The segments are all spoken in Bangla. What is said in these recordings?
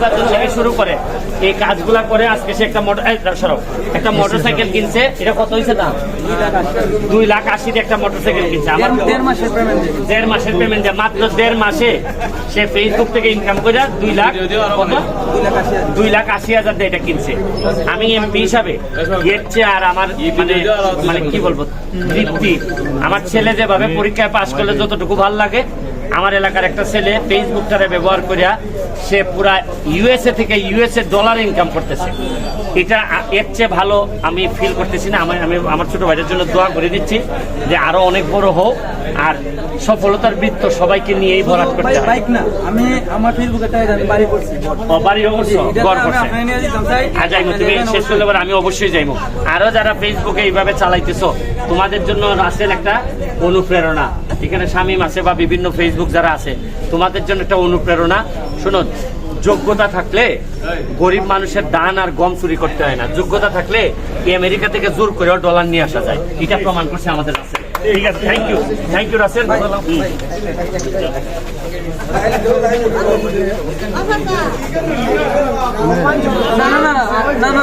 নির্বাচন থেকে শুরু করে এই কাজগুলা করে আজকে সে একটা মোটর সরব একটা মোটরসাইকেল কিনছে। এটা কত হয়েছে দাম? দুই লাখ একটা মোটরসাইকেল কিনছে। আমার দেড় মাসের পেমেন্ট দেড় মাসের পেমেন্ট দেয়। মাত্র দেড় মাসে সে ফেসবুক থেকে ইনকাম করে দুই লাখ কত? দুই লাখ আশি দুই লাখ আশি হাজার দিয়ে এটা কিনছে। আমি এমপি হিসাবে এর চেয়ে আর আমার মানে মানে কি বলব? তৃপ্তি। আমার ছেলে যেভাবে পরীক্ষায় পাশ করলে যতটুকু ভালো লাগে আমার এলাকার একটা ছেলে ফেসবুকটারে ব্যবহার করিয়া সে পুরা ইউএসএ থেকে ইউএসএ ডলার ইনকাম করতেছে। এটা এর চেয়ে ভালো আমি ফিল করতেছি না। আমি আমি আমার ছোট ভাইয়ের জন্য দোয়া করে দিচ্ছি যে আরও অনেক বড় হোক আর সফলতার বৃত্ত সবাইকে নিয়েই ভরাট করতে বাইক না। আমি আমার ফেসবুকে আমি বাড়ি করছি ও, করছে আর যাইবো তুমি শেষ করলে পরে আমি অবশ্যই যাইবো। আরও যারা ফেসবুকে এইভাবে চালাইতেছো তোমাদের জন্য রাসেল একটা অনুপ্রেরণা। এখানে শামীম আছে বা বিভিন্ন ফেসবুক যারা আছে তোমাদের জন্য একটা অনুপ্রেরণা শুনো যোগ্যতা থাকলে গরিব মানুষের দান আর গম চুরি করতে হয় না যোগ্যতা থাকলে আমেরিকা থেকে জোর করেও ডলার নিয়ে আসা যায় এটা প্রমাণ করছে আমাদের রাসেল ঠিক আছে thank you thank you Rasel. না না না না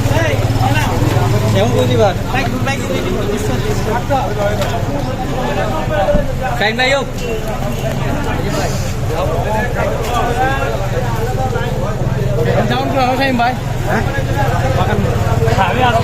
Khánh đây không? Em sao không cho nó xem vậy? Hả? Thả với anh